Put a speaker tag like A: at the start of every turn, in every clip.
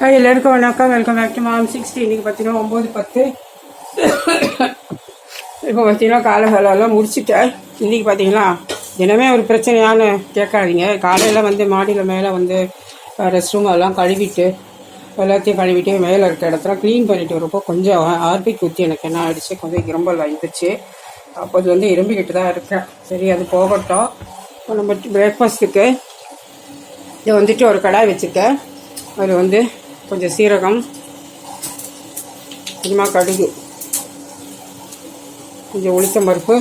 A: Hi எல்லாருக்கும் வணக்கம். Welcome back to mom sixty இன்றைக்கி பார்த்தீங்கன்னா ஒம்பது பத்து. இப்போ பார்த்தீங்கன்னா காலை முடிச்சுட்டேன் இன்றைக்கி பார்த்தீங்கன்னா தினமே ஒரு பிரச்சனையான்னு கேட்காதீங்க. காலையில் வந்து மாடியில் மேலே வந்து ரெஸ்ட் ரூம் எல்லாம் கழுவிட்டு எல்லாத்தையும் கழுவிட்டு மேலே இருக்க இடத்துல க்ளீன் பண்ணிட்டு வரப்போ கொஞ்சம் ஆர்பிக் ஊற்றி எனக்கு என்ன ஆகிடுச்சு கொஞ்சம் இரும்பல் வந்துச்சு அப்போ அது வந்து இரும்பிக்கிட்டு தான் இருக்கேன். சரி அது போகட்டும். இப்போ நம்ம பிரேக்ஃபாஸ்ட்டுக்கு இது வந்துட்டு ஒரு கடாய் வச்சுருக்கேன். அது வந்து கொஞ்சம் சீரகம் கொஞ்சமாக கடுகு கொஞ்சம் உளுத்தம் பருப்பு.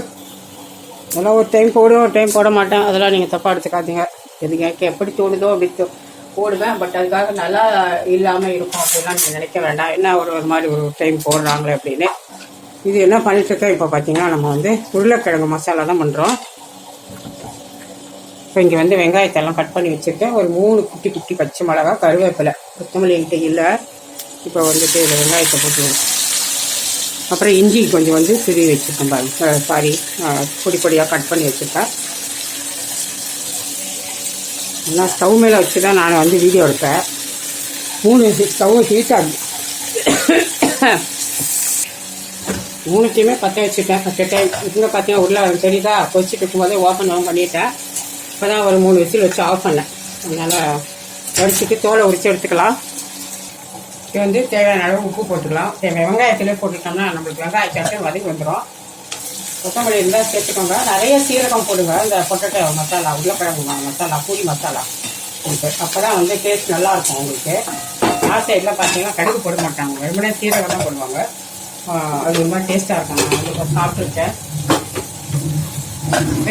A: அதெல்லாம் ஒரு டைம் போடுவேன் ஒரு டைம் போட மாட்டேன். அதெல்லாம் நீங்கள் தப்பாக எடுத்துக்காதீங்க. எதுக்கு எனக்கு எப்படி தோணுதோ அப்படி போடுவேன். பட் அதுக்காக நல்லா இல்லாமல் இருக்கும் அப்படிலாம் நீங்கள் நினைக்க வேண்டாம். என்ன ஒரு ஒரு மாதிரி ஒரு டைம் போடுறாங்களே அப்படின்னு. இது என்ன பண்ணிட்டுருக்கேன் இப்போ பார்த்தீங்கன்னா நம்ம வந்து உருளைக்கிழங்கு மசாலா தான் பண்ணுறோம் இப்போ இங்கே வந்து வெங்காயத்தை எல்லாம் கட் பண்ணி வச்சுருக்கேன் ஒரு மூணு குட்டி குட்டி பச்சை மிளகா கருவேப்பிலை கொத்தமல்லி என்கிட்ட இல்லை. இப்போ வந்துட்டு இதில் வெங்காயத்தை போட்டுருவோம். அப்புறம் இஞ்சி கொஞ்சம் வந்து துருவி வச்சுருக்கேன் பாருங்க. சாரி பொடி பொடியாக கட் பண்ணி வச்சுருக்கேன். எல்லாம் ஸ்டவ் மேலே வச்சு தான் நான் வந்து வீடியோ எடுப்பேன். மூணு ஸ்டவ் ஹீட் ஆகுது மூணுத்தையுமே பற்ற வச்சுட்டேன். பற்ற டைம் இங்கே பார்த்தீங்கன்னா உள்ள தெரியுதா? கொச்சிட்டு இருக்கும்போதே ஓப்பன் ஆன் பண்ணிட்டேன். இப்போ தான் ஒரு மூணு விசில் வச்சு ஆஃப் பண்ணேன். அதனால் வடிச்சிட்டு தோலை உரிச்சு எடுத்துக்கலாம். இது வந்து தேவையான அளவு உப்பு போட்டுக்கலாம். தேவை வெங்காயத்திலே போட்டுட்டோம்னா நம்மளுக்கு வெங்காய சட்டம் வதக்கி வந்துடும் கொத்தமல்லி இருந்தால் சேர்த்துக்கோங்க. நிறைய சீரகம் போடுங்க. இந்த பொட்டேட்டோ மசாலா உருளைக்கிழங்கு மசாலா பூரி மசாலா உங்களுக்கு அப்போ தான் வந்து டேஸ்ட் நல்லாயிருக்கும் உங்களுக்கு. ஆ சைடில் பார்த்தீங்கன்னா கடுகு போட மாட்டாங்க. வெறுமனே சீரகம் தான் போடுவாங்க அது ரொம்ப டேஸ்ட்டாக இருக்கும். நான் வந்து சாப்பிட்ருக்கேன்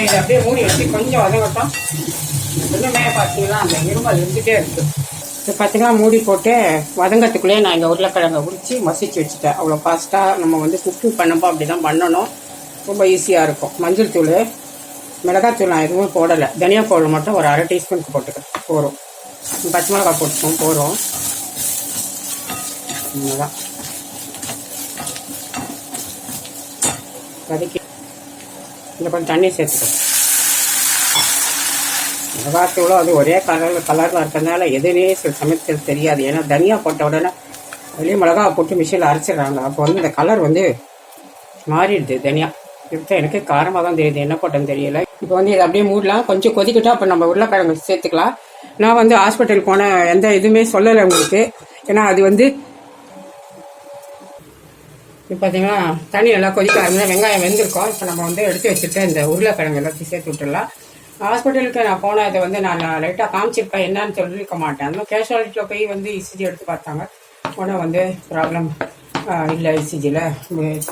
A: இதை அப்படியே மூடி வச்சு கொஞ்சம் வதங்கட்டும். இன்னுமே பார்த்தீங்கன்னா அந்த இருமல் இருந்துகிட்டே இருக்கு. இப்போ பார்த்தீங்கன்னா மூடி போட்டு வதங்கத்துக்குள்ளேயே நான் இங்கே உருளைக்கிழங்கை உரிச்சு மசிச்சு வச்சுட்டேன். அவ்வளோ ஃபாஸ்ட்டாக நம்ம வந்து குக்கிங் பண்ணப்போ அப்படி தான் பண்ணணும். ரொம்ப ஈஸியாக இருக்கும். மஞ்சள் தூள் மிளகாத்தூள் நான் எதுவும் போடலை. தனியா பவுடர் மட்டும் ஒரு அரை டீஸ்பூனுக்கு போட்டுக்கிறேன். போகிறோம் பச்சை மிளகாய் போட்டுக்கோம் போகிறோம் இவ்வளோதான் வதக்கி இதில் கொஞ்சம் தண்ணி சேர்த்துக்கோ மிளகாத்தூளும் அது ஒரே கலர் கலரில் இருக்கிறதுனால எதுவுமே சில சமயத்தில் தெரியாது. ஏன்னா தனியாக போட்ட உடனே வெளியே மிளகா போட்டு மிஷினில் அரைச்சிடுறாங்க. அப்போ வந்து இந்த கலர் வந்து மாறிடுது தனியா. இப்போ எனக்கு காரமாக தான் தெரியுது. என்ன போட்டேன்னு தெரியல. இப்போ வந்து இதை அப்படியே மூடலாம். கொஞ்சம் கொதிக்கிட்டா அப்போ நம்ம உருளைக்கிழங்கு சேர்த்துக்கலாம். நான் வந்து ஹாஸ்பிட்டல் போன எந்த இதுவுமே சொல்லலை உங்களுக்கு. ஏன்னா அது வந்து இப்போ பார்த்தீங்கன்னா தண்ணி நல்லா கொதிக்க ஆரம்பிச்சு வெங்காயம் வெந்திருக்கோம். இப்போ நம்ம வந்து எடுத்து வச்சுட்டு இந்த உருளைக்கிழங்கு எல்லாத்தையும் சேர்த்து விட்டுடலாம் ஹாஸ்பிட்டலுக்கு நான் போன இதை வந்து நான் லைட்டாக காமிச்சிருப்பேன். என்னன்னு சொல்லியிருக்க மாட்டேன். அந்த கேஷுவாலிட்டியில் போய் வந்து இசிஜி எடுத்து பார்த்தாங்க. உடனே வந்து ப்ராப்ளம் இல்லை இசிஜியில்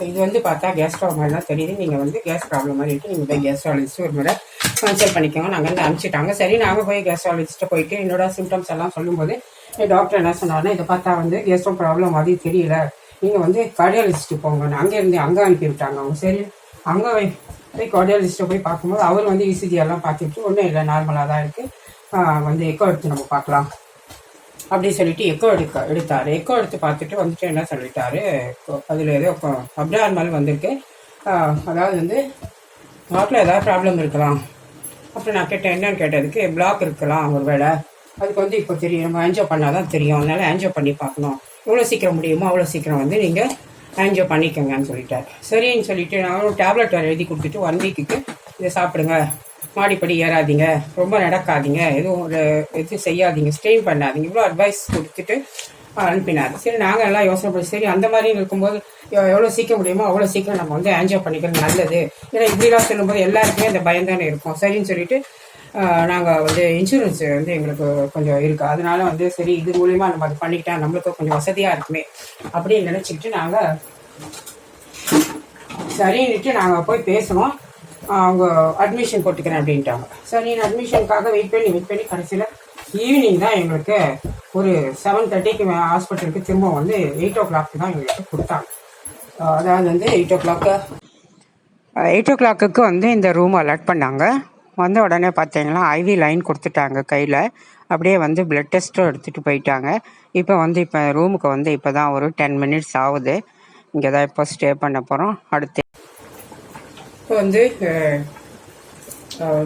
A: இது வந்து பார்த்தா கேஸ் ப்ராப்ளம் மாதிரி தான் தெரியுது. நீங்கள் வந்து கேஸ் ப்ராப்ளம் மாதிரி இருக்கு. நீங்கள் போய் கேஸ்ட்ராலஜிஸ்ட் ஒரு முறை கன்சல்ட் பண்ணிக்கோங்க. நாங்கள் வந்து அனுப்பிச்சிட்டாங்க. சரி நாங்கள் போய் கேஸ்ட்ராலஜிஸ்ட்டை போயிட்டு என்னோட சிம்டம்ஸ் எல்லாம் சொல்லும்போது டாக்டர் என்ன சொன்னாருன்னா இதை பார்த்தா வந்து கேஸ்ட்ரோ ப்ராப்ளம் மாதிரி தெரியல. நீங்கள் வந்து கார்டியாலஜிஸ்ட்டு போங்க. அங்கேருந்து அங்கே அனுப்பி விட்டாங்க அவங்க சரி அங்கே போய் கார்டியாலஜிஸ்ட்டை போய் பார்க்கும்போது அவர் வந்து இசிஜி எல்லாம் பார்த்துட்டு ஒன்றும் இல்லை நார்மலாக தான் இருக்குது வந்து எக்கோ எடுத்து நம்ம பார்க்கலாம். அப்படி சொல்லிட்டு எக்கோ எடுக்க எடுத்தாரு. எக்கோ எடுத்து பார்த்துட்டு வந்துட்டு என்ன சொல்லிட்டாரு? அதில் ஏதோ அப்டார்மல் வந்திருக்கு. அதாவது வந்து ஹார்ட்டில் ஏதாவது ப்ராப்ளம் இருக்கலாம். அப்புறம் நான் கேட்டேன் என்னன்னு கேட்டதுக்கு பிளாக் இருக்கலாம் ஒருவேளை. அதுக்கு வந்து இப்போ தெரியும். நம்ம என்ஜாய் பண்ணால் தான் தெரியும். அதனால என்ஜாய் பண்ணி பார்க்கணும். எவ்வளோ சீக்கிரம் முடியுமோ அவ்வளோ சீக்கிரம் வந்து நீங்கள் ஆன்ஜியோ பண்ணிக்கோங்கன்னு சொல்லிட்டார். சரின்னு சொல்லிட்டு நான் ஒரு டேப்லெட் வேறு எழுதி கொடுத்துட்டு ஒன் வீக்குக்கு இதை சாப்பிடுங்க. மாடிப்படி ஏறாதீங்க. ரொம்ப நடக்காதீங்க. எதுவும் ஒரு இது செய்யாதீங்க. ஸ்டெயின் பண்ணாதீங்க. இவ்வளோ அட்வைஸ் கொடுத்துட்டு அனுப்பினார். சரி நாங்கள் எல்லாம் யோசனை பண்ணி சரி அந்த மாதிரி இருக்கும்போது எவ்வளோ சீக்கிரம் முடியுமோ அவ்வளோ சீக்கிரம் நம்ம வந்து ஆன்ஜியோ பண்ணிக்கிறது நல்லது. ஏன்னா இப்படிலாம் சொல்லும்போது எல்லாருக்குமே அந்த பயம் தானே இருக்கும். சரின்னு சொல்லிட்டு நாங்கள் வந்து இன்சூரன்ஸ் வந்து எங்களுக்கு கொஞ்சம் இருக்குது அதனால வந்து சரி இது மூலியமாக நம்ம அது பண்ணிக்கிட்டா நம்மளுக்கு கொஞ்சம் வசதியாக இருக்குமே அப்படின்னு நினச்சிக்கிட்டு நாங்கள் சரின்னுட்டு நாங்கள் போய் பேசணும் அவங்க அட்மிஷன் போட்டுக்கிறேன் அப்படின்ட்டாங்க. சரி அட்மிஷனுக்காக வெயிட் பண்ணி வெயிட் பண்ணி கடைசியில் ஈவினிங் தான் எங்களுக்கு ஒரு செவன் தேர்ட்டிக்கு ஹாஸ்பிட்டலுக்கு திரும்ப வந்து எயிட் ஓ கிளாக் தான் எங்களுக்கு கொடுத்தாங்க. அதாவது வந்து எயிட் ஓ கிளாக்கு எயிட் ஓ கிளாக்குக்கு வந்து இந்த ரூம் அலாட் பண்ணாங்க. வந்த உடனே பார்த்தீங்கன்னா ஐவி லைன் கொடுத்துட்டாங்க கையில். அப்படியே வந்து பிளட் டெஸ்ட்டும் எடுத்துகிட்டு போயிட்டாங்க. இப்போ வந்து இப்போ ரூமுக்கு வந்து இப்போ தான் ஒரு டென் மினிட்ஸ் ஆகுது. இங்கே தான் இப்போ ஸ்டே பண்ண போகிறோம் அடுத்து இப்போ வந்து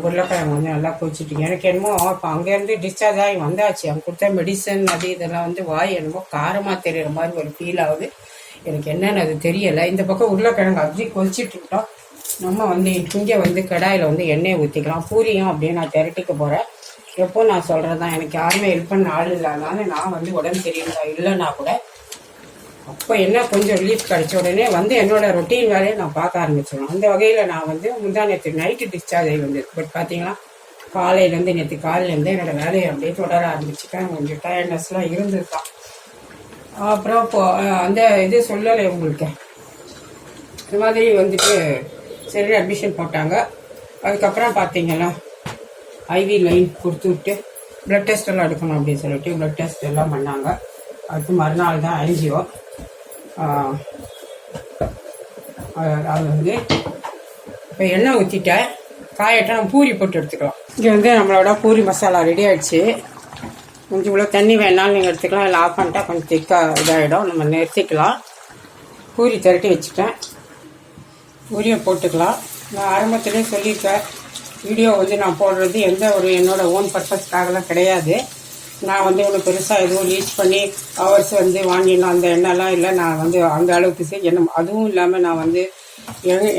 A: உருளைக்கிழங்கு வந்து நல்லா கொச்சிட்டு எனக்கு என்னமோ இப்போ அங்கேருந்து டிஸ்சார்ஜ் ஆகி வந்தாச்சு. அவங்க கொடுத்த மெடிசன் அது இதெல்லாம் வந்து வாய் என்னமோ காரமாக தெரியுற மாதிரி ஒரு ஃபீல் ஆகுது. எனக்கு என்னென்னு அது தெரியலை. இந்த பக்கம் உருளைக்கிழங்கு அப்படி கொதிச்சுட்டு இருக்கோம் நம்ம வந்து இங்கே வந்து கடாயில் வந்து எண்ணெய் ஊற்றிக்கலாம் பூரியும் அப்படியே நான் திரட்டிக்க போகிறேன் எப்போ நான் சொல்கிறது தான் எனக்கு யாருமே ஹெல்ப் பண்ண ஆள் இல்லாதனால நான் வந்து உடம்பு தெரியல இல்லைன்னா கூட அப்போ என்ன கொஞ்சம் ரிலீஃப் கிடைச்ச உடனே வந்து என்னோடய ரொட்டீன் வேலையை நான் பார்க்க ஆரம்பிச்சிடணும் அந்த வகையில் நான் வந்து முந்தா நேற்று நைட்டு டிஸ்சார்ஜ் ஆகி வந்தது. பட் பார்த்தீங்கன்னா காலையிலேருந்து நேற்று காலையிலேருந்து என்னோடய வேலையை அப்படியே தொடர ஆரம்பிச்சுட்டேன். கொஞ்சம் டயர்ட்னஸ்லாம் இருந்திருக்கான். அப்புறம் இப்போ அந்த இது சொல்லலை உங்களுக்கு. இந்த மாதிரி வந்துட்டு சரி அட்மிஷன் போட்டாங்க. அதுக்கப்புறம் பார்த்தீங்கன்னா ஐவி லைன் கொடுத்து விட்டு ப்ளட் டெஸ்ட் எல்லாம் எடுக்கணும் அப்படின்னு சொல்லிட்டு ப்ளட் டெஸ்ட் எல்லாம் பண்ணாங்க. அடுத்து மறுநாள் தான் ஐஞ்சியோ அது வந்து இப்போ எண்ணெய் ஊற்றிட்டேன் காயட்டை நம்ம பூரி போட்டு எடுத்துக்கலாம். இங்கே வந்து நம்மளோட பூரி மசாலா ரெடி ஆயிடுச்சு. கொஞ்சம் இவ்வளோ தண்ணி வேணாலும் நீங்கள் எடுத்துக்கலாம். இல்லை ஆஃப் பண்ணிட்டா கொஞ்சம் திக்காக இதாகிடும் நம்ம நிறுத்திக்கலாம். பூரி திரட்டி வச்சுட்டேன். பூரியை போட்டுக்கலாம். நான் ஆரம்பத்திலே சொல்லியிருக்கேன் வீடியோ வந்து நான் போடுறது எந்த ஒரு என்னோடய ஓன் பர்பஸ்க்காகலாம் கிடையாது. நான் வந்து இவ்வளோ பெருசாக எதுவும் ரீச் பண்ணி ஹவர்ஸ் வந்து வாங்கிடணும் அந்த எண்ணெய்லாம் இல்லை. நான் வந்து அந்த அளவுக்கு செய் என்ன அதுவும் இல்லாமல் நான் வந்து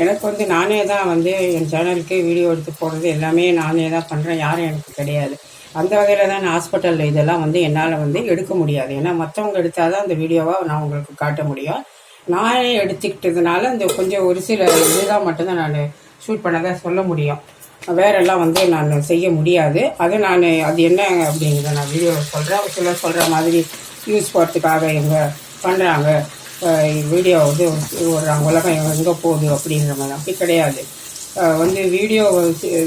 A: எனக்கு வந்து நானே தான் வந்து என் சேனலுக்கு வீடியோ எடுத்து போடுறது எல்லாமே நானே தான் பண்ணுறேன் யாரும் எனக்கு கிடையாது. அந்த வகையில் தான் நான் ஹாஸ்பிட்டலில் இதெல்லாம் வந்து என்னால் வந்து எடுக்க முடியாது. ஏன்னா மற்றவங்க எடுத்தால் தான் அந்த வீடியோவை நான் உங்களுக்கு காட்ட முடியும். நானே எடுத்துக்கிட்டதுனால இந்த கொஞ்சம் ஒரு சில இதுதான் மட்டும்தான் நான் ஷூட் பண்ணதை சொல்ல முடியும். வேறெல்லாம் வந்து நான் செய்ய முடியாது. அது நான் அது என்ன அப்படிங்கிறத நான் வீடியோவில் சொல்கிறேன் சிலர் சொல்கிற மாதிரி யூஸ் போகிறதுக்காக இவங்க பண்ணுறாங்க வீடியோ வந்து விடுறாங்க உலகம் எங்கே போகுது அப்படிங்கிற மாதிரி. அப்படி கிடையாது. வந்து வீடியோ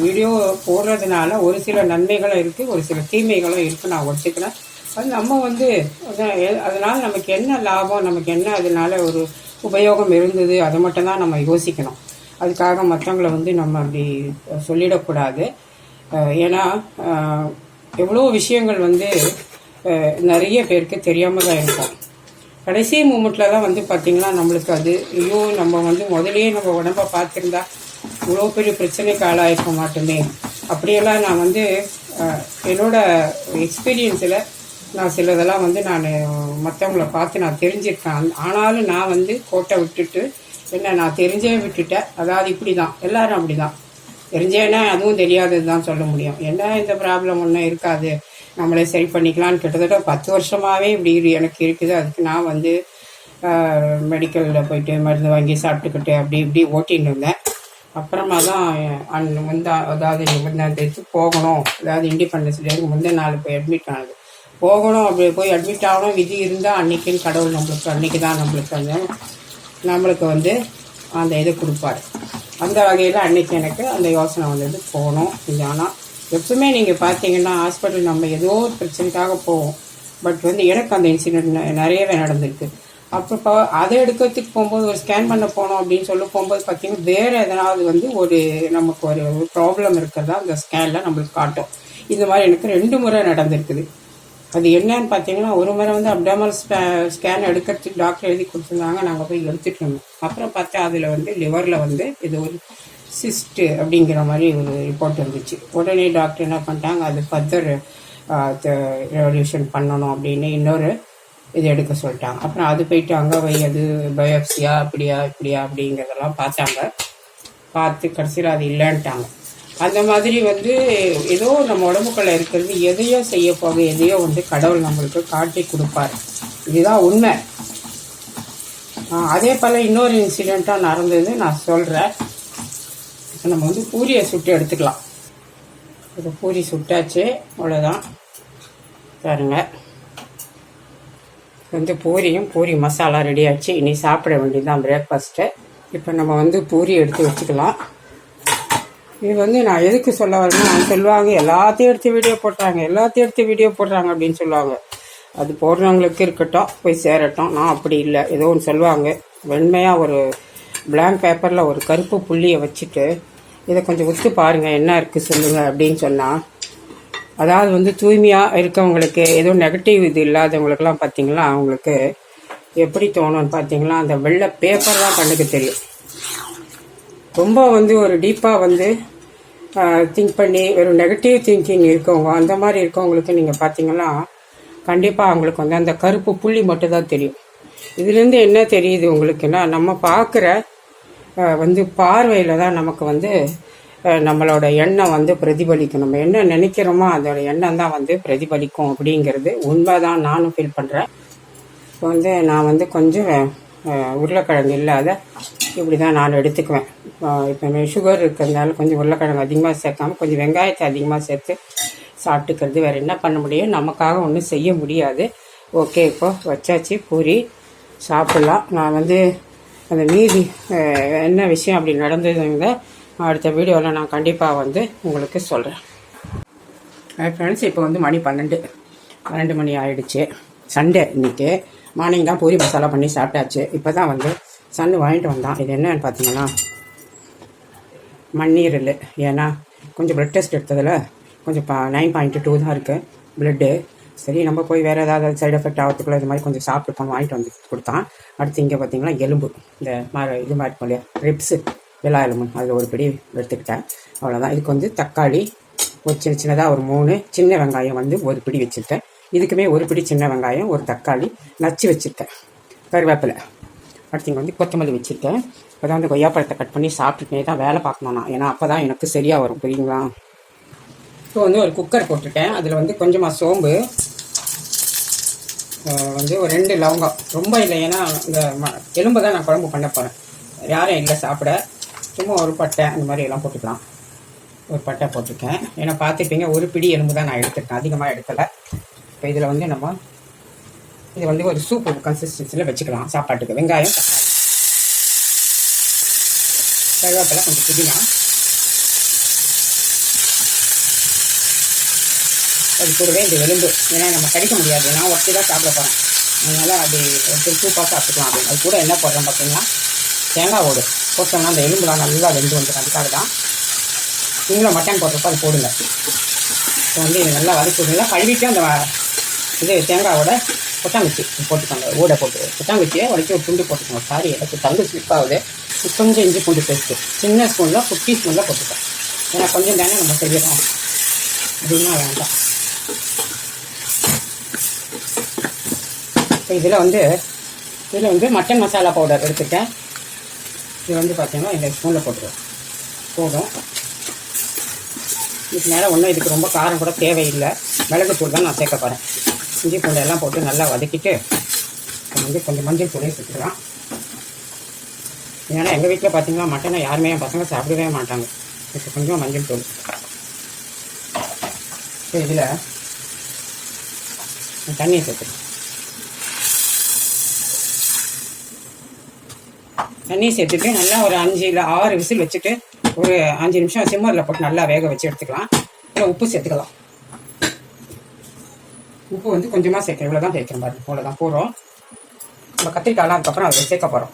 A: வீடியோ போடுறதுனால ஒரு சில நன்மைகளும் இருக்குது ஒரு சில தீமைகளும் இருக்குது நான் ஒத்துக்கிறேன். அது நம்ம வந்து அதான் எ- அதனால நமக்கு என்ன லாபம் நமக்கு என்ன அதனால ஒரு உபயோகம் இருந்தது அதை மட்டும்தான் நம்ம யோசிக்கணும். அதுக்காக மற்றவங்கள வந்து நம்ம அப்படி சொல்லிடக்கூடாது. ஏன்னா எவ்வளோ விஷயங்கள் வந்து நிறைய பேருக்கு தெரியாமல் தான் இருக்கும். கடைசி மூமெண்ட்டில் தான் வந்து பார்த்திங்கன்னா நம்மளுக்கு அது ஐயோ நம்ம வந்து முதலே நம்ம உடம்ப பார்த்துருந்தா இவ்வளோ பெரிய பிரச்சனைக்கு ஆளாயிருக்க மாட்டோமே. அப்படியெல்லாம் நான் வந்து என்னோட எக்ஸ்பீரியன்ஸில் நான் சிலதெல்லாம் வந்து நான் மற்றவங்கள பார்த்து நான் தெரிஞ்சிருக்கேன் ஆனாலும் நான் வந்து கோட்டை விட்டுட்டு என்ன நான் தெரிஞ்சே விட்டுட்டேன். அதாவது இப்படி தான் எல்லாரும் அப்படி தான் தெரிஞ்சேன்னா அதுவும் தெரியாதது தான் சொல்ல முடியும். என்ன இந்த ப்ராப்ளம் ஒன்றும் இருக்காது. நம்மளே சரி பண்ணிக்கலாம்னு கிட்டத்தட்ட பத்து வருஷமாகவே இப்படி எனக்கு இருக்குது. அதுக்கு நான் வந்து மெடிக்கலில் போயிட்டு மருந்து வாங்கி சாப்பிட்டுக்கிட்டு அப்படி இப்படி ஓட்டின்னு இருந்தேன். அப்புறமா தான் அன் முந்தா அதாவது முந்தா போகணும். அதாவது இண்டிபெண்டன்ஸ் டேக்கு முந்தைய நாள் போய் அட்மிட் ஆனது. போகணும் அப்படி போய் அட்மிட் ஆகணும். விதி இருந்தால் அன்னைக்குன்னு கடவுள் நம்மளுக்கு அன்றைக்கி தான் நம்மளுக்கு வந்து நம்மளுக்கு வந்து அந்த இது கொடுப்பாரு. அந்த வகையில் அன்னைக்கு எனக்கு அந்த யோசனை வந்தது போகணும். இது ஆனால் எப்பவுமே நீங்கள் பார்த்தீங்கன்னா ஹாஸ்பிட்டல் நம்ம ஏதோ ஒரு பிரச்சனைக்காக போவோம். பட் வந்து எனக்கு அந்த இன்சிடென்ட் நிறையவே நடந்திருக்கு. அப்போ அதை எடுக்கிறதுக்கு போகும்போது ஒரு ஸ்கேன் பண்ண போனோம் அப்படின்னு சொல்லி போகும்போது பார்த்தீங்கன்னா வேறு எதனாவது வந்து ஒரு நமக்கு ஒரு ப்ராப்ளம் இருக்கிறதா அந்த ஸ்கேனில் நம்மளுக்கு காட்டும். இந்த மாதிரி எனக்கு ரெண்டு முறை நடந்திருக்குது. அது என்னன்னு பார்த்தீங்கன்னா ஒரு முறை வந்து அப்டாமல் ஸ்கேன் எடுக்கிறதுக்கு டாக்டர் எழுதி கொடுத்துருந்தாங்க. நாங்கள் போய் எடுத்துட்டு இருந்தோம் அப்புறம் பார்த்தா அதில் வந்து லிவரில் வந்து இது ஒரு சிஸ்ட்டு அப்படிங்கிற மாதிரி ஒரு ரிப்போர்ட் இருந்துச்சு உடனே டாக்டர் என்ன பண்ணிட்டாங்க அது ஃபர்தர் ரெவல்யூஷன் பண்ணணும் அப்படின்னு இன்னொரு இது எடுக்க சொல்லிட்டாங்க. அப்புறம் அது போயிட்டு அங்கே போய் அது பயோப்சியா அப்படியா இப்படியா அப்படிங்கிறதெல்லாம் பார்த்தாங்க. பார்த்து கடைசியில் அது இல்லைன்ட்டாங்க. அந்த மாதிரி வந்து ஏதோ நம்ம உடம்புக்குள்ள இருக்கிறது எதையோ செய்ய போக எதையோ வந்து கடவுள் நம்மளுக்கு காட்டி கொடுப்பாரு. இதுதான் உண்மை. அதே போல் இன்னொரு இன்சிடெண்ட்டாக நடந்தது நான் சொல்கிறேன் இப்போ நம்ம வந்து பூரியை சுட்டு எடுத்துக்கலாம். இப்போ பூரி சுட்டாச்சு அவ்வளோதான் பாருங்க. வந்து பூரியும் பூரி மசாலா ரெடி ஆச்சு. இனி சாப்பிட வேண்டியதுதான் பிரேக்ஃபாஸ்ட்டு இப்போ நம்ம வந்து பூரி எடுத்து வச்சுக்கலாம். இது வந்து நான் எதுக்கு சொல்ல வரேன்னா சொல்லுவாங்க எல்லாத்தையும் எடுத்து வீடியோ போட்டாங்க எல்லாத்தையும் எடுத்து வீடியோ போடுறாங்க அப்படின்னு சொல்லுவாங்க. அது போடுறவங்களுக்கு இருக்கட்டும் போய் சேரட்டும். நான் அப்படி இல்லை. ஏதோ ஒன்று சொல்லுவாங்க. வெண்மையாக ஒரு பிளாங்க் பேப்பரில் ஒரு கருப்பு புள்ளியை வச்சுட்டு இதை கொஞ்சம் உத்து பாருங்கள் என்ன இருக்குது சொல்லுங்கள் அப்படின்னு சொன்னால் அதாவது வந்து தூய்மையாக இருக்கவங்களுக்கு எதுவும் நெகட்டிவ் இது இல்லாதவங்களுக்குலாம் பார்த்தீங்களா அவங்களுக்கு எப்படி தோணும்னு பார்த்தீங்களா அந்த வெள்ளை பேப்பர் தான் கண்ணுக்கு தெரியும். ரொம்ப வந்து ஒரு டீப்பாக வந்து திங்க் பண்ணி வெறும் நெகட்டிவ் திங்கிங் இருக்கவங்க அந்த மாதிரி இருக்கவங்களுக்கு நீங்கள் பார்த்தீங்கன்னா கண்டிப்பாக அவங்களுக்கு வந்து அந்த கருப்பு புள்ளி மட்டும் தான் தெரியும். இதுலேருந்து என்ன தெரியுது உங்களுக்குன்னா நம்ம பார்க்குற வந்து பார்வையில் தான் நமக்கு வந்து நம்மளோட எண்ணம் வந்து பிரதிபலிக்கும். நம்ம என்ன நினைக்கிறோமோ அதோட எண்ணம் தான் வந்து பிரதிபலிக்கும் அப்படிங்கிறது உண்மை தான் நானும் ஃபீல் பண்ணுறேன் இப்போ வந்து நான் வந்து கொஞ்சம் உருளைக்கிழங்கு இல்லாத இப்படி தான் நான் எடுத்துக்குவேன். இப்போ சுகர் இருக்கிறதுனால கொஞ்சம் உருளைக்கிழங்கு அதிகமாக சேர்க்காம கொஞ்சம் வெங்காயத்தை அதிகமாக சேர்த்து சாப்பிட்டுக்கிறது. வேறு என்ன பண்ண முடியும்? நமக்காக ஒன்றும் செய்ய முடியாது. ஓகே இப்போது வச்சாச்சு பூரி. சாப்பிட்லாம். நான் வந்து அந்த மீதி என்ன விஷயம் அப்படி நடந்ததுங்க அடுத்த வீடியோவில் நான் கண்டிப்பாக வந்து உங்களுக்கு சொல்கிறேன் ஃப்ரெண்ட்ஸ் இப்போ வந்து மணி பன்னெண்டு. பன்னெண்டு மணி ஆயிடுச்சு. சண்டே இன்றைக்கி மார்னிங் தான் பூரி மசாலா பண்ணி சாப்பிட்டாச்சு. இப்போ தான் வந்து சன்னு வாங்கிட்டு வந்தான். இது என்னன்னு பார்த்தீங்கன்னா மண்ணீரல் ஏன்னா கொஞ்சம் ப்ளட் டெஸ்ட் எடுத்ததில் கொஞ்சம் பா நைன் பாயிண்ட் டூ தான் இருக்குது ப்ளட்டு சரி நம்ம போய் வேறு ஏதாவது சைடு எஃபெக்ட் ஆகிறதுக்குள்ள இது மாதிரி கொஞ்சம் சாப்பிட்டுப்போம் வாங்கிட்டு வந்து கொடுத்தான். அடுத்து இங்கே பார்த்தீங்கன்னா எலும்பு. இந்த மாதிரி இது மாதிரி இருக்கும் இல்லையா ரிப்ஸு விழா எலும்பு. அதில் ஒரு பிடி எடுத்துக்கிட்டேன். அவ்வளோதான் இதுக்கு வந்து தக்காளி ஒரு சின்ன சின்னதாக ஒரு மூணு சின்ன வெங்காயம் வந்து ஒரு பிடி வச்சுருக்கேன் இதுக்குமே ஒரு பிடி சின்ன வெங்காயம் ஒரு தக்காளி நச்சு வச்சுருக்கேன். கருவேப்பிலை. அடுத்து இங்கே வந்து கொத்தமல்லி வச்சுருக்கேன். இப்போ தான் அந்த கொய்யாப்பழத்தை கட் பண்ணி சாப்பிட்டுட்டே தான் வேலை பார்க்கணும் நான் ஏன்னா அப்போ தான் எனக்கு சரியாக வரும் புரியுங்களா இப்போ வந்து ஒரு குக்கர் போட்டிருக்கேன். அதில் வந்து கொஞ்சமாக சோம்பு வந்து ஒரு ரெண்டு லவங்கம். ரொம்ப இல்லை ஏன்னா இந்த ம- எலும்பு தான் நான் குழம்பு பண்ண போகிறேன் யாரும் இல்லை சாப்பிட சும்மா ஒரு பட்டை அந்த மாதிரி எல்லாம் போட்டுக்கலாம். ஒரு பட்டை போட்டிருக்கேன். ஏன்னா பார்த்துப்பீங்க ஒரு பிடி எலும்பு தான் நான் எடுத்திருக்கேன். அதிகமாக எடுக்கலை. இப்போ இதில் வந்து நம்ம இது வந்து ஒரு சூப் கன்சிஸ்டன்சியில் வச்சுக்கலாம். சாப்பாட்டுக்கு வெங்காயம் தக்காளி கருவேப்பிலை கொஞ்சம் புதினா அது கூடவே இந்த எலும்பு. ஏன்னா நம்ம கடிக்க முடியாது. நான் ஒட்டி தான் சாப்பிட போகிறேன் அதனால் அது ஒரு சூப்பாக சாப்பிட்டுக்கலாம் அப்படின்னு. அது கூட என்ன போடுறோம் பார்த்தீங்கன்னா தேங்காய் ஓடு. போட்டோம்னா அந்த எலும்புலாம் நல்லா வெந்து வந்துடும். அதுக்காக தான் நீங்களும் மட்டன் போடுறப்ப அது போடுங்க. இப்போ வந்து இது நல்லா வதக்கி விடுங்க. கழுவிட்டு அந்த இது தேங்காவோட கொட்டாங்குச்சி போட்டுக்கோங்க. ஊட போட்டு கொட்டாங்குச்சியை உடச்சி ஒரு துண்டு போட்டுக்கோங்க. சாரி எனக்கு தங்கு ஸ்லிப் ஆகுது கொஞ்சம் இஞ்சி பூண்டு பேஸ்ட்டு. சின்ன ஸ்பூனில் குட்டி ஸ்பூனில் போட்டுக்கோங்க. ஏன்னா கொஞ்சம் தானே நம்ம செய்யறோம். அப்படின்னா வேண்டாம். இப்போ இதில் வந்து இதில் வந்து மட்டன் மசாலா பவுடர் எடுத்துட்டேன் இது வந்து பார்த்தீங்கன்னா இந்த ஸ்பூனில் போட்டுருவோம் போதும். இதுக்கு மேலே ஒன்றும் இதுக்கு ரொம்ப காரம் கூட தேவையில்லை. மிளகுத்தூள் தான் நான் சேர்க்க போகிறேன் இஞ்சி பூண்டு எல்லாம் போட்டு நல்லா வதக்கிட்டு வந்து கொஞ்சம் மஞ்சள் தூளையும் சேர்த்துக்கலாம். ஏன்னா எங்கள் வீட்டில் பார்த்தீங்கன்னா மட்டனை யாருமே என் பசங்க சாப்பிடவே மாட்டாங்க. இப்போ கொஞ்சம் மஞ்சள் தூள். இப்போ இதில் தண்ணியை சேர்த்துக்கலாம். தண்ணி சேர்த்துட்டு நல்லா ஒரு அஞ்சு இல்லை ஆறு விசில் வச்சுட்டு ஒரு அஞ்சு நிமிஷம் சிம்மரில் போட்டு நல்லா வேக வச்சு எடுத்துக்கலாம். இல்லை உப்பு சேர்த்துக்கலாம். உப்பு வந்து கொஞ்சமாக சேர்க்க இவ்வளோ தான் சேர்க்கிறேன் பாருங்க. இவ்வளோ தான் போகிறோம் நம்ம கத்திரிக்காய்லாம் அதுக்கப்புறம் அதில் சேர்க்க போகிறோம்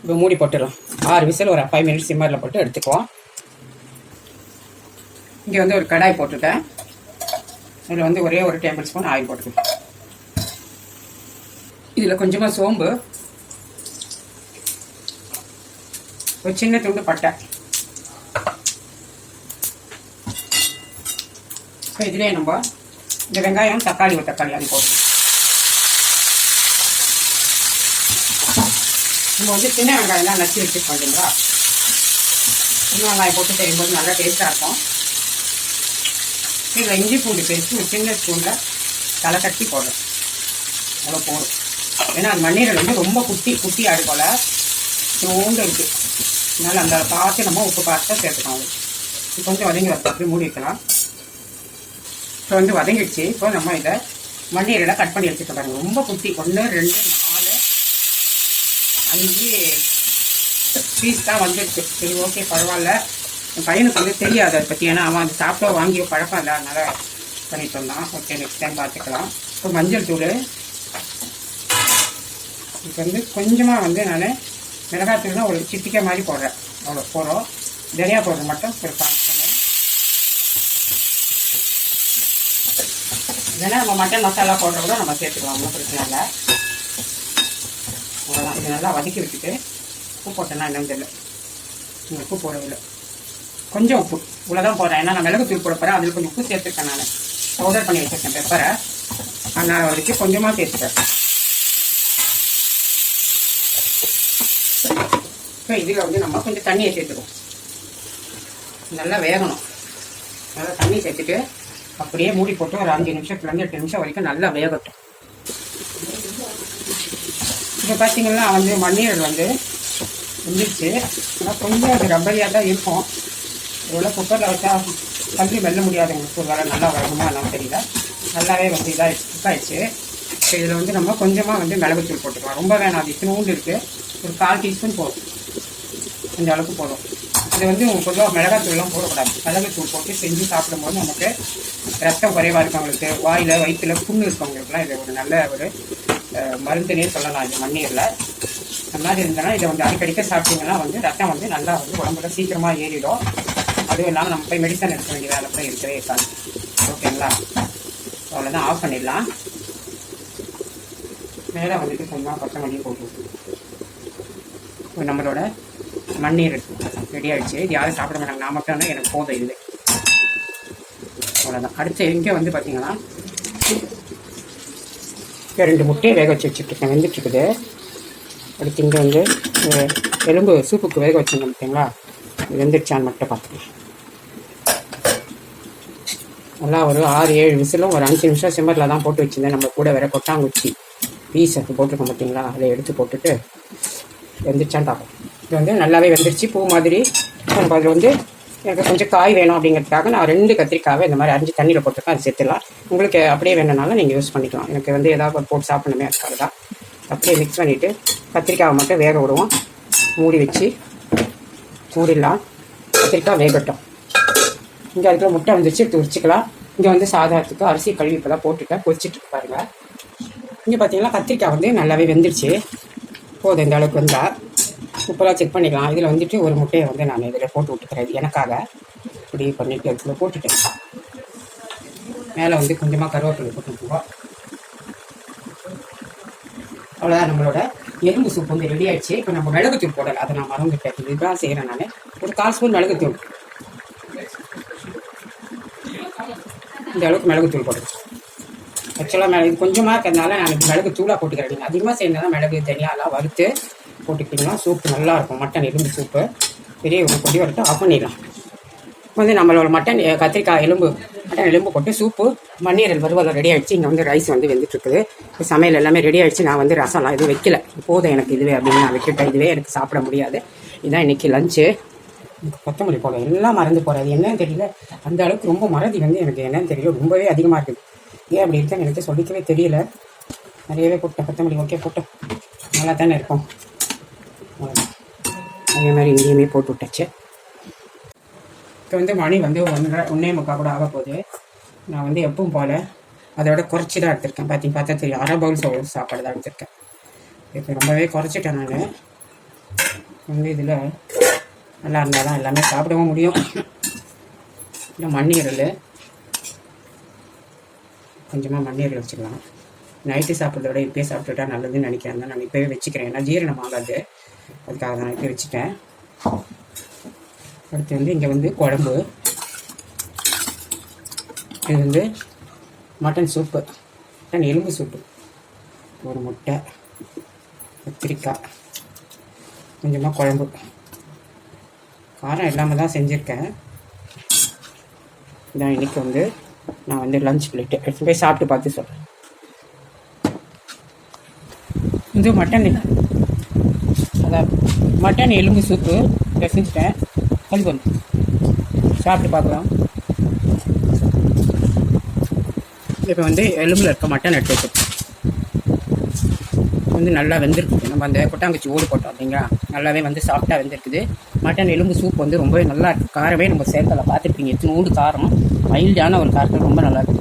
A: இப்போ மூடி போட்டுடலாம் ஆறு விசில் ஒரு ஃபைவ் மினிட்ஸ் சிம்மரில் போட்டு எடுத்துக்குவோம். இங்கே வந்து ஒரு கடாய் போட்டுட்டேன். இதில் வந்து ஒரே ஒரு டேபிள் ஸ்பூன் ஆயில் போட்டுக்கலாம் இதில் கொஞ்சமாக சோம்பு ஒரு சின்ன துண்டு பட்டை. இப்போ இதுலேயே நம்ம இந்த வெங்காயம் தக்காளி ஒரு தக்காளி அது போதும் நம்ம வந்து சின்ன வெங்காயம் தான் நச்சு வச்சுருக்கோம் இல்லைங்களா சின்ன வெங்காயம் போட்டு செய்யும்போது நல்லா டேஸ்ட்டாக இருக்கும் இதில் இஞ்சி பூண்டு பேஸ்ட்டு ஒரு சின்ன ஸ்பூனில் தலை கட்டி போடும் அவ்வளோ போடும் ஏன்னா அது மண்ணீரல் வந்து ரொம்ப குட்டி குட்டி ஆடு போல் சோண்டு இருக்குது அதனால் அந்த பார்த்து நம்ம உப்பு பார்த்து தான் சேர்த்துக்கணும் கொஞ்சம் வதங்கி வரணும் அப்படி மூடி வைக்கலாம் இப்போ வந்து வதங்கிடுச்சு. இப்போ நம்ம இதை மண்ணீரெல்லாம் கட் பண்ணி எடுத்துக்க பாருங்க ரொம்ப குட்டி. ஒன்று ரெண்டு நாலு அஞ்சு பீஸ் தான் வந்துடுச்சு. சரி ஓகே பரவாயில்ல. என் பையனுக்கு வந்து தெரியாது அதை பற்றி ஏன்னா அவன் அது சாப்பிட வாங்கி பழக்கம் இல்லை. அதனால் பண்ணிட்டு இருந்தான். ஓகே நெக்ஸ்ட் டைம் பார்த்துக்கலாம். இப்போ மஞ்சள் தூள். இப்போ வந்து கொஞ்சமாக வந்து நான் மிளகாத்தூள்னா ஒரு சிட்டிக்கை மாதிரி போடுறேன். அவ்வளோ போகிறோம் தனியா பவுடர் மட்டும் ஒரு கால் ஸ்பூனு இல்லைன்னா நம்ம மட்டன் மசாலா பவுடர் கூட நம்ம சேர்த்துக்கலாம் ஒன்றும் பிரச்சனை இல்லை. அவ்வளோதான் இது நல்லா வதக்கி விட்டுட்டு உப்பு போட்டேன்னா என்னன்னு தெரியல. உப்பு போடவில்லை. கொஞ்சம் உப்பு. இவ்வளோதான் போடுறேன். ஏன்னா நான் மிளகு தூள் போட போகிறேன் அதில் கொஞ்சம் உப்பு சேர்த்துருக்கேன் நான். பவுடர் பண்ணி வச்சுருக்கேன் பெப்பரை அதனால் வரைக்கும் கொஞ்சமாக சேர்த்துட்டேன். இப்போ இதில் வந்து நம்ம கொஞ்சம் தண்ணியை சேர்த்துக்குவோம் நல்லா வேகணும். நல்லா தண்ணி சேர்த்துட்டு அப்படியே மூடி போட்டு ஒரு அஞ்சு நிமிஷத்துலேருந்து எட்டு நிமிஷம் வரைக்கும் நல்லா வேகட்டும். இப்போ பார்த்தீங்கன்னா வந்து மண்ணீரல் வந்து வந்துருச்சு. ஆனால் கொஞ்சம் அது ரப்பரியாக தான் இருக்கும். இவ்வளோ குக்கரில் வச்சா தண்ணி வெல்ல முடியாதவங்களுக்கு ஒரு வேலை நல்லா வரணுமா என்னன்னு தெரியல. நல்லாவே வந்து இதாக குக்காயிடுச்சு இப்போ இதில் வந்து நம்ம கொஞ்சமாக வந்து மிளகுத்தூள் போட்டுக்கலாம். ரொம்ப வேணாம். அது இத்தினூண்டு இருக்குது ஒரு கால் டீஸ்பூன் போதும். கொஞ்சம் அளவுக்கு போதும். இது வந்து பொதுவாக மிளகாத்தூள்லாம் போடக்கூடாது. மிளகுத்தூள் போட்டு செஞ்சு சாப்பிடும்போது நமக்கு ரத்தம் குறைவாக இருக்கவங்களுக்கு வாயில் வயிற்றில் புண்ணு இருக்கவங்களுக்குலாம் இது ஒரு நல்ல ஒரு மருந்துனே சொல்லலாம் இது மண்ணீரில். அந்த மாதிரி இருந்தனா இதை வந்து அடிக்கடிக்க சாப்பிட்டீங்கன்னா வந்து ரத்தம் வந்து நல்லா வந்து உடம்புல சீக்கிரமாக ஏறிடும். அதுவும் இல்லாமல் நம்ம போய் மெடிசன் எடுக்க வேண்டிய வேலை கூட இருக்கவே இருக்காது. ஓகேங்களா? அவ்வளோதான் ஆஃப் பண்ணிடலாம். மேலே வந்துட்டு கொஞ்சமாக கொத்தமல்லி போட்டு நம்மளோட மண்ணீர் ரெடி ஆகிடுச்சு இது யாரும் சாப்பிட மாட்டாங்க. நான் மட்டும் தான் எனக்கு போதும் இது அவ்வளோதான் அடுத்து இங்கே வந்து பார்த்தீங்கன்னா ரெண்டு முட்டையை வேக வச்சு வச்சுட்ருக்கேன் வெந்துட்டுருக்குது. அடுத்து இங்கே வந்து எலும்பு சூப்புக்கு வேக வச்சுருந்தோம் பார்த்தீங்களா வெந்துருச்சான்னு வெந்துடுச்சான்னு மட்டும் பார்த்துக்கலாம். நல்லா ஒரு ஆறு ஏழு விசிலும் ஒரு அஞ்சு நிமிஷம் சிம்மரில் தான் போட்டு வச்சுருந்தேன். நம்ம கூட வேற கொட்டாங்குச்சி பீஸ் அது போட்டிருக்கோம் பார்த்தீங்களா அதை எடுத்து போட்டுட்டு வெந்துருச்சான் பார்ப்போம். இது வந்து நல்லாவே வெந்துருச்சு. பூ மாதிரி. அதில் வந்து எனக்கு கொஞ்சம் காய் வேணும் அப்படிங்கிறதுக்காக நான் ரெண்டு கத்திரிக்காவை இந்த மாதிரி அரிஞ்சு தண்ணியில் போட்டிருக்கேன். அது சேர்த்துலாம் உங்களுக்கு அப்படியே வேணும்னாலும் நீங்கள் யூஸ் பண்ணிக்கலாம். எனக்கு வந்து ஏதாவது ஒரு போட்டு சாப்பிடணுமே அதுக்காக தான். அப்படியே மிக்ஸ் பண்ணிவிட்டு கத்திரிக்காவை மட்டும் வேக விடுவோம். மூடி வச்சு மூடிடலாம் கத்திரிக்காய் வேகட்டும். இங்கே அதுக்குள்ள முட்டை வந்துச்சு. எடுத்து உரிச்சிக்கலாம். இங்கே வந்து சாதாரணத்துக்கு அரிசி கழுவி இப்போ தான் போட்டுட்டேன் பொரிச்சிட்டு பாருங்கள் பாருங்க. இங்கே பார்த்தீங்கன்னா கத்திரிக்காய் வந்து நல்லாவே வெந்துருச்சு. போதும் இந்த அளவுக்கு வந்தால் சூப்பராக செக் பண்ணிக்கலாம். இதில் வந்துட்டு ஒரு முட்டையை வந்து நான் இதில் போட்டு விட்டுக்கிறேன் எனக்காக. இப்படி பண்ணிட்டு இதில் போட்டுட்டேன். மேலே வந்து கொஞ்சமாக கருவேப்பிலை போட்டுக்குவோம் அவ்வளோதான் நம்மளோட எலும்பு சூப் வந்து ரெடி ஆயிடுச்சு. இப்போ நம்ம மிளகுத்தூள் போடலை. அதை நான் மறந்துட்டேன். இதுதான் செய்கிறேன் நான். ஒரு கால் ஸ்பூன் மிளகுத்தூள். இந்த அளவுக்கு மிளகுத்தூள் போடுறேன் ஆக்சுவலாக மிளகு கொஞ்சமாக இருக்கிறதுனால நான் மிளகு தூளாக போட்டுக்கிறேன். நீங்கள் அதிகமாக செய்யணும்னா மிளகு தனியாலாம் வறுத்து போட்டுக்கிட்டிங்கன்னா சூப்பு நல்லாயிருக்கும். மட்டன் எலும்பு சூப்பு பெரிய ஒரு கொடி வரட்டும் ஆஃப் பண்ணிடலாம். வந்து நம்மளோட மட்டன் கத்திரிக்காய் எலும்பு மட்டன் எலும்பு போட்டு சூப்பு மண்ணீரல் வறுவல் ரெடி ஆகிடுச்சு இங்கே வந்து ரைஸ் வந்து வெந்துட்டுருக்குது. இப்போ சமையல் எல்லாமே ரெடி ஆகிடுச்சு நான் வந்து ரசம்லாம் எதுவும் வைக்கல. போதும் எனக்கு இதுவே அப்படின்னு நான் விட்டுட்டேன். இதுவே எனக்கு சாப்பிட முடியாது. இதுதான் இன்னைக்கு லஞ்சு கொத்தமல்லி போட எல்லாம் மறந்து போகிறது என்னன்னு தெரியல. அந்த அளவுக்கு ரொம்ப மறதி வந்து எனக்கு என்னன்னு தெரியல. ரொம்பவே அதிகமாக இருக்குது. ஏன் அப்படி இருக்குன்னு எனக்கு சொல்லிக்கவே தெரியல. நிறையவே போட்டேன். கொத்தமல்லி ஓகே போட்டோம் நல்லா தானே இருக்கும். அதே மாதிரி இங்கேயுமே போட்டு விட்டாச்சு இப்போ வந்து மணி வந்து ஒன்றரை ஒன்றே முக்கால் கூட ஆக போகுது. நான் வந்து எப்பவும் போல் அதோட குறைச்சி தான் எடுத்திருக்கேன். பார்த்தீங்க பார்த்தா தெரியும் அரை பவுல் சோ சாப்பாடு தான் எடுத்திருக்கேன். இப்போ ரொம்பவே குறைச்சிட்டேன் நான். வந்து இதில் நல்லா இருந்தால் தான் எல்லாமே சாப்பிடவும் முடியும். இல்லை மண்ணீரல். கொஞ்சமாக மண்ணீரல் வச்சுக்கலாம். நைட்டு சாப்பிட்றத விட இப்பயே சாப்பிட்டுட்டா நல்லதுன்னு நினைக்கிறேன். தான் நான் இப்போவே வச்சுக்கிறேன். ஏன்னா ஜீரணம் ஆகாது. அதுக்காக நான் இப்போ அடுத்து வந்து இங்கே வந்து குழம்பு. இது வந்து மட்டன் சூப்பு மட்டன் எலும்பு சூப்பு ஒரு முட்டை கத்திரிக்காய் கொஞ்சமாக குழம்பு. காரம் இல்லாமல் தான் செஞ்சுருக்கேன். இதான் இன்னைக்கு வந்து நான் வந்து லஞ்ச் பிளேட்டு எடுத்து போய் சாப்பிட்டு பார்த்து சொல்கிறேன் இது மட்டன் அதான் மட்டன் எலும்பு சூப்பு இதை செஞ்சுட்டேன் கொஞ்சம். சாப்பிட்டு பார்க்கலாம். இப்போ வந்து எலும்பில் இருக்க மட்டன் எடுத்து வச்சுருக்கோம் வந்து நல்லா வெந்திருக்கு நம்ம அந்த கொட்டாங்குச்சி ஓடு போட்டோம் இல்லைங்களா? நல்லாவே வந்து சாஃப்டாக வெந்திருக்குது. மட்டன் எலும்பு சூப் வந்து ரொம்பவே நல்லா இருக்குது காரமே நம்ம சேர்க்கல பார்த்துருப்பீங்க. எத்தனோண்டு காரம்? மைல்டான ஒரு காரத்தில் ரொம்ப நல்லா இருக்கு.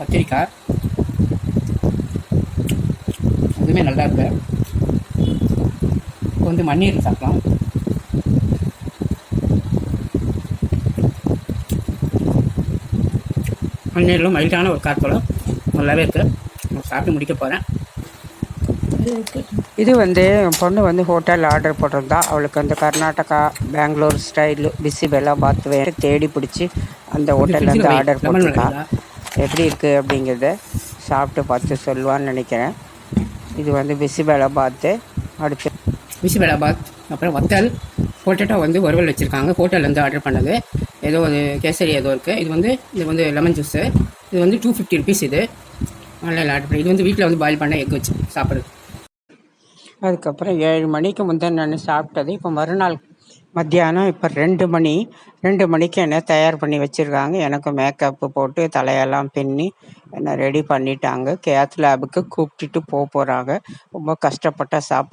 A: கத்திரிக்காய். அதுவுமே நல்லா இருக்கு. இப்போ வந்து மண்ணீர் சாப்பிடலாம். மண்ணீரிலும் மைல்டான ஒரு கார்பலம் நல்லாவே இருக்கு. நான் சாப்பிட்டு முடிக்க போகிறேன் இது வந்து என் பொண்ணு வந்து ஹோட்டல் ஆர்டர் போட்டிருந்தா. அவளுக்கு வந்து கர்நாடகா பெங்களூர் ஸ்டைல் பிசிபெல்லா பாத் வேறு தேடி பிடிச்சி அந்த ஹோட்டல்ல இருந்து ஆர்டர் போட்டிருக்கா. எப்படி இருக்குது அப்படிங்கிறத சாப்பிட்டு பார்த்து சொல்லுவான்னு நினைக்கிறேன். இது வந்து பிசிபெலா பாத்து அடுத்து பிசிபெலாபாத் அப்புறம் வத்தல் பொட்டேட்டோ வந்து வறுவல் வச்சுருக்காங்க. ஹோட்டல்லேருந்து ஆர்டர் பண்ணது. ஏதோ ஒரு கேசரி ஏதோ இருக்குது இது வந்து இது வந்து லெமன் ஜூஸு இது வந்து டூ ஃபிஃப்டி ருபீஸ் இது. ஆன்லைனில் ஆர்டர் பண்ணி இது வந்து வீட்டில் வந்து பாயில் பண்ண எக் வச்சு சாப்பிட்றது. அதுக்கப்புறம் ஏழு மணிக்கு முந்தின நான் சாப்பிட்டது. இப்போ மறுநாள் மத்தியானம் இப்போ ரெண்டு மணி ரெண்டு மணிக்கு என்ன தயார் பண்ணி வச்சுருக்காங்க. எனக்கு மேக்கப்பு போட்டு தலையெல்லாம் பின்னி என்ன ரெடி பண்ணிட்டாங்க. கேத் லேபுக்கு கூப்பிட்டுட்டு போக போகிறாங்க ரொம்ப கஷ்டப்பட்ட சாப்பாடு